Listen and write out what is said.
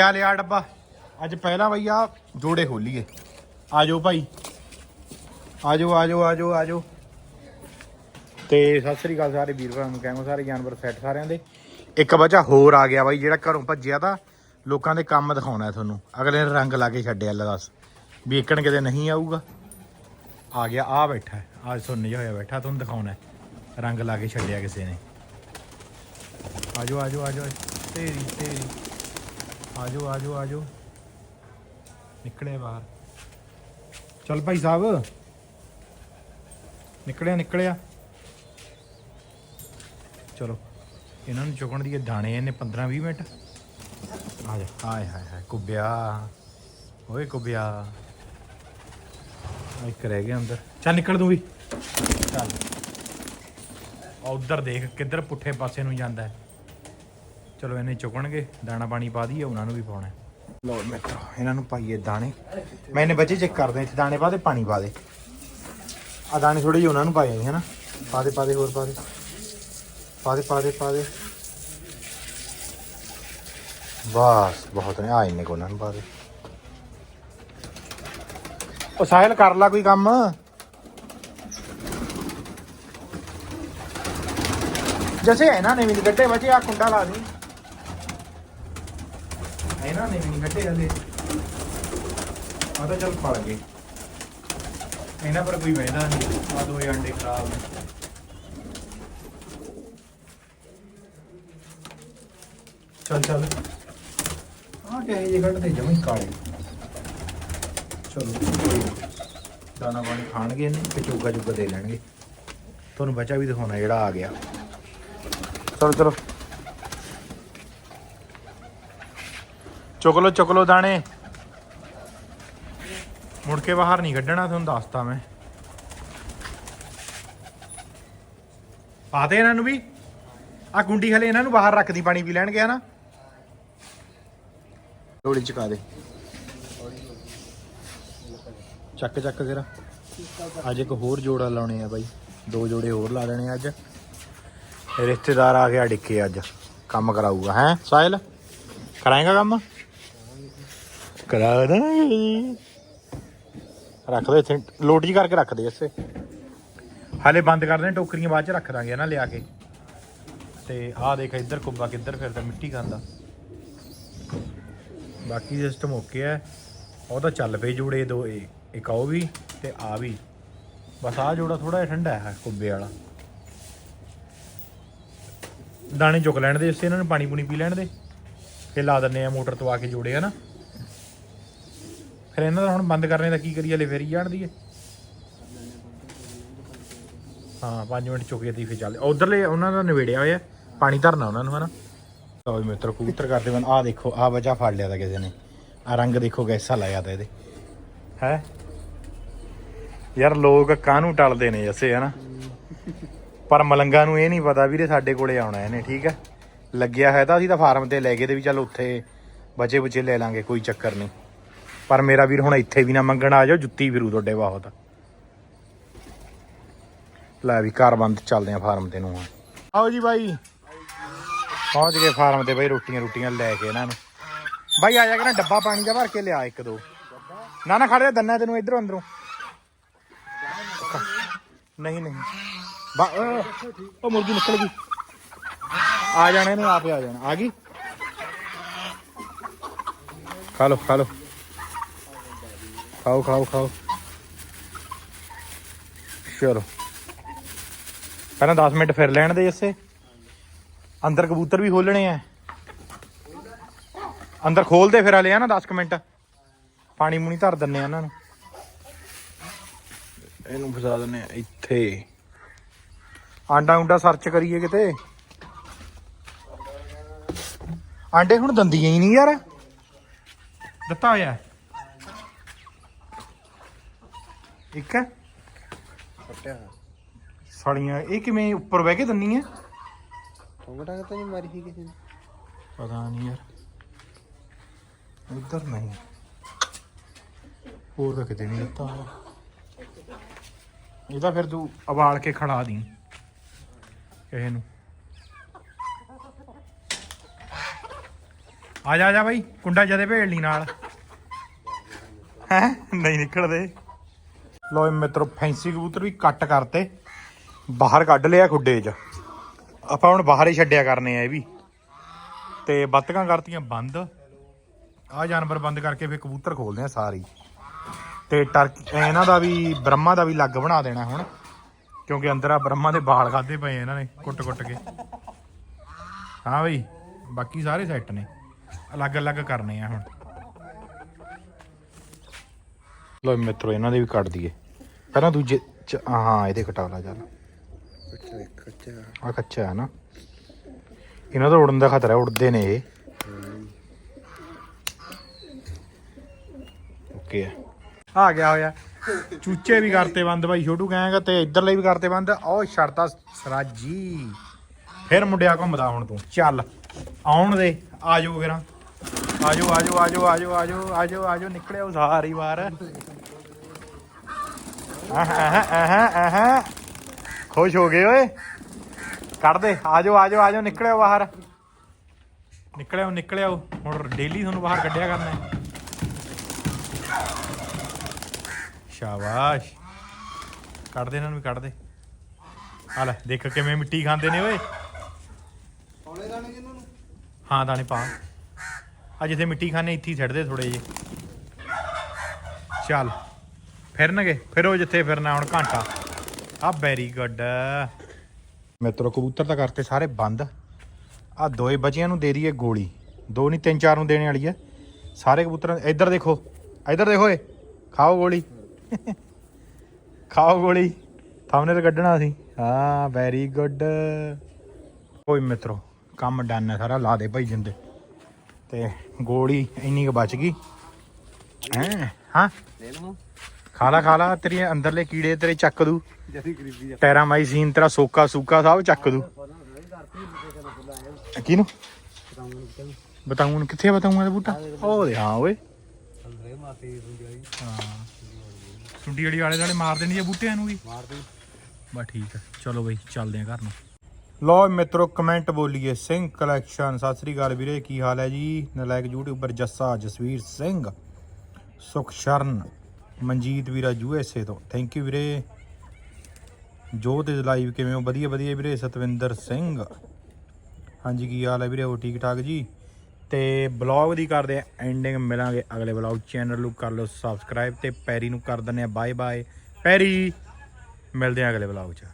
ਆ ਲਿਆ ਡੱਬਾ? ਅੱਜ ਪਹਿਲਾਂ ਬਈ ਆ ਜੋੜੇ ਖੋਲੀਏ। ਆ ਜਾਓ ਭਾਈ। ਆ ਜਾਓ ਆ ਜਾਓ ਆ ਜਾਓ ਆ ਜਾਓ ਤੇ ਸਤਿ ਸ੍ਰੀ ਅਕਾਲ ਸਾਰੇ ਵੀਰ ਭਰਾਵਾਂ ਨੂੰ ਕਹਿੰਦਾ ਸਾਰੇ ਜਾਨਵਰ ਸੈੱਟ ਸਾਰਿਆਂ ਦੇ। ਇੱਕ ਬੱਚਾ ਹੋਰ ਆ ਗਿਆ ਬਾਈ, ਜਿਹੜਾ ਘਰੋਂ ਭੱਜਿਆ ਤਾਂ ਲੋਕਾਂ ਦੇ ਕੰਮ ਦਿਖਾਉਣਾ ਤੁਹਾਨੂੰ। ਅਗਲੇ ਨੇ ਰੰਗ ਲਾ ਕੇ ਛੱਡਿਆ ਲੈ ਦੱਸ, ਵੀ ਇੱਕਣ ਕਿਤੇ ਨਹੀਂ ਆਊਗਾ। ਆ ਗਿਆ, ਆ ਬੈਠਾ ਹੈ ਅੱਜ ਸੁਣ ਜਿਹਾ ਹੋਇਆ ਬੈਠਾ, ਤੁਹਾਨੂੰ ਦਿਖਾਉਣਾ ਰੰਗ ਲਾ ਕੇ ਛੱਡਿਆ ਕਿਸੇ ਨੇ। ਆਜੋ ਆਜੋ ਆਜੋ। ਤੇਰੀ ਤੇਰੀ। ਆਜੋ ਆਜੋ ਆਜੋ। ਨਿਕਲੇ ਬਾਹਰ। ਚਲ ਭਾਈ ਸਾਹਿਬ। ਨਿਕਲਿਆ ਨਿਕਲਿਆ। ਚਲੋ ਇਹਨਾਂ ਨੂੰ ਚੁਗਣ ਦੀ ਦਾਣੇ ਇਹਨੇ 15 20 ਮਿੰਟ। ਆ ਜਾ। ਹਾਏ ਹਾਏ ਹਾਏ ਕੁੱਬਿਆ। ਓਏ ਕੁੱਬਿਆ। ਆ ਇੱਕ ਰਹਿ ਗਿਆ ਅੰਦਰ। ਚੱਲ ਨਿਕਲ ਤੂੰ ਵੀ। ਚੱਲ। ਆ ਉਧਰ ਦੇਖ ਕਿੱਧਰ ਪੁੱਠੇ ਪਾਸੇ ਨੂੰ ਜਾਂਦਾ ਹੈ। ਚਲੋ ਇਹਨੇ ਚੁਗਣਗੇ ਦਾਣਾ ਪਾਣੀ ਪਾ ਦਈਏ, ਉਹਨਾਂ ਨੂੰ ਵੀ ਪਾਉਣਾ ਹੈ। ਮਿੱਤਰੋ, ਇਹਨਾਂ ਨੂੰ ਪਾਈਏ ਦਾਣੇ। ਮੈਂ ਇਹਨੇ ਬੱਚੇ ਚੈੱਕ ਕਰਦੇ ਇੱਥੇ ਦਾਣੇ ਪਾ ਦੇ, ਪਾਣੀ ਪਾ ਦੇ। ਆ ਦਾਣੇ ਥੋੜੇ ਜਿਹੇ ਉਹਨਾਂ ਨੂੰ ਪਾਏ ਹੈ ਨਾ ਪਾ ਦੇ ਪਾ ਦੇ, ਹੋਰ ਪਾ ਦੇ। ਪਾ ਦੇ ਪਾ ਦੇ ਪਾ ਦੇ। ਬਸ, ਬਹੁਤ ਨੇ ਆ ਇੰਨੇ ਕੋ ਉਹਨਾਂ ਨੂੰ ਪਾ ਦੇ। ਉਹ ਸਾਹਿਲ, ਕਰ ਲਾ ਕੋਈ ਕੰਮ। ਜੈਸੇ, ਇਹਨਾਂ ਨੇ ਵੀ ਗੱਡੇ ਬਚੇ ਆ ਕੁੰਡਾ ਲਾ ਦੀ। ਇਹਨਾਂ ਨੇ ਵੀ ਨੀ ਗੱਡੇ ਹਲੇ ਆ ਤਾਂ ਚੱਲ ਫੜ ਗਏ। ਇਹਨਾਂ ਪਰ ਕੋਈ ਬਹਿਦਾ ਨਹੀਂ। ਆ ਦੋ ਅੰਡੇ ਖਰਾਬ ਨੇ। ਚੱਲ ਚੱਲ। ਆ ਕਿ ਇਹ ਕੱਢਦੇ, ਜਮੀ ਕਾਲੇ। ਚਲੋ ਦਾਣਾ ਪਾਣੀ ਖਾਣਗੇ ਇਹਨੇ, ਤੇ ਚੋਗਾ ਚੁੱਗਾ ਦੇ ਲੈਣਗੇ। ਤੁਹਾਨੂੰ ਬੱਚਾ ਵੀ ਦਿਖਾਉਣਾ ਜਿਹੜਾ ਆ ਗਿਆ। ਚਲੋ ਚਲੋ। ਚੁੱਕ ਲੋ ਚੁੱਕ ਲੋ ਦਾਣੇ। ਮੁੜ ਕੇ ਬਾਹਰ ਨਹੀਂ ਕੱਢਣਾ ਤੁਹਾਨੂੰ ਦੱਸਤਾ ਮੈਂ। ਪਾ ਦੇ ਇਹਨਾਂ ਨੂੰ ਵੀ? ਆ ਗੁੰਡੀ ਹਲੇ ਇਹਨਾਂ ਨੂੰ ਬਾਹਰ ਰੱਖਦੀ ਪਾਣੀ ਪੀ ਲੈਣਗੇ ਹਨਾ? ਲੋੜੀ ਚਕਾ ਦੇ। ਚੱਕ ਚੱਕ ਜ਼ਰਾ। ਅੱਜ ਇੱਕ ਹੋਰ ਜੋੜਾ ਲਾਉਣੇ ਆ ਬਾਈ। ਦੋ ਜੋੜੇ ਹੋਰ ਲਾ ਲੈਣੇ ਅੱਜ। ਰਿਸ਼ਤੇਦਾਰ ਆ ਗਿਆ ਡਿੱਕੇ ਅੱਜ। ਕੰਮ ਕਰਾਊਗਾ ਹੈ ਸਾਹਿਲ? ਕਰਾਏਗਾ ਕੰਮ? ਕਰਾ ਦਾਂਗੇ ਰੱਖ ਦੇ ਇੱਥੇ, ਲੋਟ ਜੀ ਕਰਕੇ ਰੱਖ ਦੇ ਇਸੇ ਹਾਲੇ ਬੰਦ ਕਰ ਦੇ ਟੋਕਰੀਆਂ ਬਾਅਦ ਚ ਰੱਖ ਦਾਂਗੇ ਨਾ ਲਿਆ ਕੇ। ਤੇ ਆਹ ਦੇਖ ਇੱਧਰ ਕੁੱਬਾ ਕਿੱਧਰ ਫਿਰਦਾ, ਮਿੱਟੀ ਖਾਂਦਾ। ਬਾਕੀ ਸਿਸਟਮ ਓਕੇ ਹੈ। ਉਹ ਤਾਂ ਚੱਲ ਪਏ ਜੋੜੇ ਦੋ, ਇਹ, ਇੱਕ ਉਹ ਵੀ ਤੇ ਆ ਵੀ। ਬਸ ਆ ਜੋੜਾ ਥੋੜਾ ਜਿਹਾ ਠੰਡਾ ਹੈ, ਕੁੱਬੇ ਵਾਲਾ। ਦਾਣੇ ਚੁੱਕ ਲੈਣ ਦੇ, ਇਸੇ ਇਹਨਾਂ ਨੂੰ ਪਾਣੀ ਪੂਣੀ ਪੀ ਲੈਣ ਦੇ। ਫਿਰ ਲਾ ਦਿੰਨੇ ਆ ਮੋਟਰ ਤੋਂ ਆ ਕੇ ਜੋੜੇ ਆ ਨਾ ਫਿਰ ਇਹਨਾਂ ਦਾ ਹੁਣ ਬੰਦ ਕਰਨੇ ਦਾ ਕੀ ਕਰੀਏ ਲੈ ਫੇਰ ਹੀ ਜਾਣ ਦੀਏ ਹਾਂ 5 ਮਿੰਟ ਚੁੱਕ ਗਏ ਤੀ ਫਿਰ ਚੱਲ ਉਧਰਲੇ ਉਹਨਾਂ ਦਾ ਨਵੇੜਿਆ ਹੋਇਆ, ਪਾਣੀ ਧਰਨਾ ਉਹਨਾਂ ਨੂੰ, ਹਨਾ। ਲਓ ਜੀ ਮਿੱਤਰ, ਕਬੂਤਰ ਕਰਦੇ ਬਨ ਆ ਦੇਖੋ ਆ ਬੱਚਾ ਫੜ ਲਿਆ ਤਾਂ ਕਿਸੇ ਨੇ। ਆ ਰੰਗ ਦੇਖੋ ਕੈਸਾ ਲਾਇਆ ਤਾਂ ਇਹਦੇ। ਹੈ? ਯਾਰ ਲੋਕ ਕਾਹਨੂੰ ਟਲਦੇ ਨੇ ਜੱਸੇ, ਹਨਾ? ਪਰ ਮਲੰਗਾ ਨੂੰ ਇਹ ਨਹੀਂ ਪਤਾ ਵੀਰੇ ਸਾਡੇ ਕੋਲੇ ਆਉਣਾ ਇਹਨੇ, ਠੀਕ ਹੈ? ਲੱਗਿਆ ਹੈ ਤਾਂ ਅਸੀਂ ਤਾਂ ਫਾਰਮ ਤੇ ਲੈ ਗਏ ਤੇ ਵੀ ਚੱਲ ਉੱਥੇ ਬਚੇ ਬਚੇ ਲੈ ਲਾਂਗੇ, ਕੋਈ ਚੱਕਰ ਨਹੀਂ। ਪਰ ਮੇਰਾ ਵੀਰ ਹੁਣ ਇੱਥੇ ਵੀ ਨਾ ਮੰਗਣ ਆ ਜਾਓ, ਜੁੱਤੀ ਫਿਰੂ ਤੁਹਾਡੇ ਬਹੁਤ। ਲੈ ਵੀ ਘਰ ਬੰਦ ਚੱਲਦੇ ਆ ਫਾਰਮ ਤੇ ਨੂੰ ਆਓ ਜੀ ਬਾਈ। ਪਹੁੰਚ ਗਏ ਫਾਰਮ ਤੇ ਬਾਈ, ਰੋਟੀਆਂ ਰੋਟੀਆਂ ਲੈ ਕੇ ਇਹਨਾਂ ਨੂੰ। ਬਾਈ ਆ ਜਾ ਕੇ ਨਾ, ਡੱਬਾ ਪਾਣੀ ਦਾ ਭਰ ਕੇ ਲਿਆ ਇੱਕ ਦੋ। ਨਾ ਨਾ, ਖੜੇ ਦੰਨਾ ਤੈਨੂੰ ਇਧਰੋਂ, ਅੰਦਰੋਂ। ਨਹੀਂ ਨਹੀਂ। ਬਾ ਉਹ- ਮੁਰਗੀ ਨਿਕਲ ਗਈ। ਆ ਜਾਣੇ ਨੂੰ ਆਪੇ ਆ ਜਾਣਾ। ਆ ਗਈ? ਖਾ ਲੋ ਖਾ ਲੋ ਖਾਓ ਖਾਓ ਖਾਓ। ਚਲੋ। ਪਹਿਲਾਂ 10 ਮਿੰਟ ਫਿਰ ਲੈਣ ਦੇ ਇਸੇ। ਅੰਦਰ ਕਬੂਤਰ ਵੀ ਖੋਲਣੇ ਆ। ਅੰਦਰ ਖੋਲਦੇ ਫਿਰ ਹਲੇ ਆ ਨਾ 10 ਕੁ ਮਿੰਟ। ਪਾਣੀ ਮੂਣੀ ਧਰ ਦਿੰਨੇ ਆ ਇਹਨਾਂ ਨੂੰ। ਇਹਨੂੰ ਫਸਾ ਦਿੰਨੇ ਆ ਇੱਥੇ। ਆਂਡਾ ਉਂਡਾ ਸਰਚ ਕਰੀਏ ਕਿਤੇ। ਆਂਡੇ ਹੁਣ ਦੰਦੀਆਂ ਹੀ ਨਹੀਂ ਯਾਰ। ਦਿੱਤਾ ਹੋਇਆ। ਇੱਕ ਹੈ? ਫਟਿਆ ਸਾਲੀਆਂ ਇਹ ਕਿਵੇਂ ਉੱਪਰ ਬਹਿ ਕੇ ਦੰਨੀ ਹੈ ਟੋਂਗਟਾ ਤਾਂ ਨਹੀਂ ਮਾਰੀ ਸੀ ਕਿਸੇ ਨੇ। ਪਤਾ ਨਹੀਂ ਯਾਰ। ਉੱਧਰ ਨਹੀਂ। ਹੋਰ ਤਾਂ ਕਿਤੇ ਨਹੀਂ ਦਿੱਤਾ। ਇਹਦਾ ਫਿਰ ਤੂੰ ਉਬਾਲ ਕੇ ਖੜਾ ਦੀ। ਕਿਸੇ ਨੂੰ। ਆ ਜਾ ਆ ਜਾ ਬਾਈ। ਕੁੰਡਾ ਜਦੇ ਭੇੜ ਲਈ ਨਾਲ। ਹੈ? ਨਹੀਂ ਨਿਕਲਦੇ। ਲੋ ਇਹ ਮਿੱਤਰੋ, ਫੈਂਸੀ ਕਬੂਤਰ ਵੀ ਕੱਟ ਕਰਤੇ। ਬਾਹਰ ਕੱਢ ਲਿਆ ਖੁੱਡੇ 'ਚ। ਆਪਾਂ ਹੁਣ ਬਾਹਰ ਹੀ ਛੱਡਿਆ ਕਰਨੇ ਆ ਇਹ ਵੀ। ਤੇ ਬੱਤਕਾਂ ਕਰਤੀਆਂ ਬੰਦ। ਆ ਜਾਨਵਰ ਬੰਦ ਕਰਕੇ ਫਿਰ ਕਬੂਤਰ ਖੋਲਦੇ ਆ ਸਾਰੀ ਤੇ ਟਰਕ, ਇਹਨਾਂ ਦਾ ਵੀ, ਬ੍ਰਹਮਾ ਦਾ ਵੀ ਲੱਗ ਬਣਾ ਦੇਣਾ ਹੁਣ। ਕਿਉਂਕਿ ਅੰਦਰ ਆ ਬ੍ਰਹਮਾ ਦੇ ਬਾਲ ਖਾਦੇ ਪਏ ਇਹਨਾਂ ਨੇ, ਕੁੱਟ-ਕੁੱਟ ਕੇ। ਹਾਂ ਬਈ, ਬਾਕੀ ਸਾਰੇ ਸੈੱਟ ਨੇ। ਅਲੱਗ-ਅਲੱਗ ਕਰਨੇ ਆ ਹੁਣ। ਲੋ ਮਿੱਤਰੋ ਇਹਨਾਂ ਦੇ ਵੀ ਕੱਢ ਦਈਏ। ਪਹਿਲਾਂ ਦੂਜੇ ਚ ਹਾਂ ਇਹਦੇ ਕਟਾ ਲਾ ਚੱਲ। ਅੱਛਾ ਆ ਕੱਚਾ। ਹੈ ਨਾ। ਇਹਨਾਂ ਦਾ ਉੜਨ ਦਾ ਖਤਰਾ ਉੜਦੇ ਨੇ ਇਹ। ਓਕੇ ਆ ਗਿਆ ਹੋਇਆ। ਚੂਚੇ ਵੀ ਕਰਤੇ ਬੰਦ ਬਾਈ ਛੋਟੂ ਕਹਾਂਗਾ ਤੇ ਇਧਰਲੇ ਵੀ ਕਰਤੇ ਬੰਦ। ਉਹ ਛੜਤਾ ਸਰਾਜੀ। ਫਿਰ ਮੁੰਡਿਆ ਘੁੰਮਦਾ ਹੁਣ ਤੂੰ। ਚੱਲ ਆਉਣ ਦੇ ਆ ਜਾਓ ਫਿਰ। ਆਜੋ ਆਜੋ ਆਜੋ ਆਜੋ ਆਜੋ ਆਜੋ ਆਜੋ ਨਿਕਲਿਓ ਸਾਰੀ ਵਾਰ। ਖੁਸ਼ ਹੋ ਗਏ ਓਏ। ਕੱਢ ਦੇ। ਆਜੋ ਆਜੋ ਆਜੋ ਨਿਕਲਿਓ ਬਾਹਰ। ਨਿਕਲਿਓ ਨਿਕਲਿਓ। ਹੁਣ ਡੇਲੀ ਤੁਹਾਨੂੰ ਬਾਹਰ ਕੱਢਿਆ ਕਰਨਾ ਹੈ। ਸ਼ਾਬਾਸ਼। ਕੱਢ ਦੇ ਇਹਨਾਂ ਨੂੰ ਵੀ ਕੱਢ ਦੇ। ਆ ਲੈ ਦੇਖ ਕਿਵੇਂ ਮਿੱਟੀ ਖਾਂਦੇ ਨੇ ਓਏ। ਹੌਲੇ ਦਾਣੇ ਕਿੰਨਾਂ ਨੂੰ? ਹਾਂ ਦਾਣੇ ਪਾ। ਆ ਜਿੱਥੇ ਮਿੱਟੀ ਖਾਣੇ ਇੱਥੇ ਹੀ ਛੱਡ ਥੋੜੇ ਜਿਹੇ। ਚੱਲ, ਫਿਰਨਗੇ, ਫਿਰੋ ਜਿੱਥੇ ਫਿਰਨਾ, ਹੁਣ ਘੰਟਾ। ਆ ਵੈਰੀ ਗੁੱਡ। ਮਿੱਤਰੋ ਕਬੂਤਰ ਤਾਂ ਕਰਤੇ ਸਾਰੇ ਬੰਦ। ਆ ਦੋਏ ਬੱਚਿਆਂ ਨੂੰ ਦੇ ਦਈਏ ਗੋਲੀ। ਦੋ ਨਹੀਂ, ਤਿੰਨ ਚਾਰ ਨੂੰ ਦੇਣੇ ਵਾਲੀ ਹੈ ਸਾਰੇ ਕਬੂਤਰਾਂ ਇੱਧਰ ਦੇਖੋ ਇੱਧਰ ਦੇਖੋ ਏ ਖਾਓ ਗੋਲੀ। ਖਾਓ ਗੋਲੀ। ਥੰਬਨੇਲ ਕੱਢਣਾ ਸੀ। ਹਾਂ, ਵੈਰੀ ਗੁੱਡ। ਕੋਈ ਮਿੱਤਰੋ, ਕੰਮ ਡਨ ਹੈ ਸਾਰਾ, ਲਾ ਦੇ ਭਾਈ ਜਿੰਦੇ। ਤੇ ਗੋਲੀ ਇੰਨੀ ਕੁ ਬਚ ਗਈ। ਹੈਂ? ਹਾਂ? ਲੈ ਲਵਾਂ ਖਾ ਲਾ ਖਾ ਲਾ ਤੇਰੇ ਅੰਦਰਲੇ ਕੀੜੇ ਤੇਰੇ ਚੱਕ ਦੂ। ਜਦੀ ਗਰੀਬੀ ਆ। ਟੈਰਾਮਾਈਸੀਨ ਤੇਰਾ ਸੋਕਾ ਸੂਕਾ ਸਭ ਚੱਕ ਦੂ। ਕਿਹਨੂੰ? ਬਤਾਉਂ ਕਿੱਥੇ ਆ ਬਤਾਉਂ ਦਾ ਬੂਟਾ? ਉਹ ਦੇ ਹਾਂ ਓਏ। ਅੰਦਰੇ ਮਾਤੀ ਹੁੰਦੀ ਆਈ ਹਾਂ। ਸੁੰਡੀ ਵਾਲੀ ਵਾਲੇ ਵਾਲੇ ਮਾਰ ਦੇਣੀ ਆ ਬੂਟਿਆਂ ਨੂੰ ਵੀ। ਮਾਰ ਦੇ। ਬਸ ਠੀਕ ਆ। ਚਲੋ ਬਈ ਚੱਲਦੇ ਆ ਘਰ ਨੂੰ। ਲੋ ਮਿੱਤਰੋ ਕਮੈਂਟ ਬੋਲੀਏ ਸਿੰਘ ਕਲੈਕਸ਼ਨ ਸਤਿ ਸ੍ਰੀ ਅਕਾਲ ਵੀਰੇ, ਕੀ ਹਾਲ ਹੈ ਜੀ? ਨਲਾਇਕ ਯੂਟਿਊਬਰ ਜੱਸਾ ਜਸਵੀਰ ਸਿੰਘ ਸੁਖਸ਼ਰਨ ਮਨਜੀਤ ਵੀਰਾ ਯੂ ਐੱਸ ਏ ਤੋਂ। ਥੈਂਕ ਯੂ ਵੀਰੇ। ਜੋਤ ਇਜ਼ ਲਾਈਵ ਕਿਵੇਂ ਹੋ? ਵਧੀਆ ਵਧੀਆ ਵੀਰੇ, ਸਤਵਿੰਦਰ ਸਿੰਘ। ਹਾਂਜੀ, ਕੀ ਹਾਲ ਹੈ ਵੀਰੇ? ਹੋ ਠੀਕ ਠਾਕ ਜੀ? ਤੇ ਬਲੌਗ ਦੀ ਕਰਦੇ ਆ ਐਂਡਿੰਗ ਮਿਲਾਂਗੇ ਅਗਲੇ ਬਲੌਗ ਚੈਨਲ ਨੂੰ। ਕਰ ਲਓ ਸਬਸਕ੍ਰਾਈਬ ਤੇ ਪੈਰੀ ਨੂੰ ਕਰ ਦਿੰਦੇ ਆ ਬਾਏ ਬਾਏ ਪੈਰੀ, ਮਿਲਦੇ ਆ ਅਗਲੇ ਬਲੌਗ 'ਚ।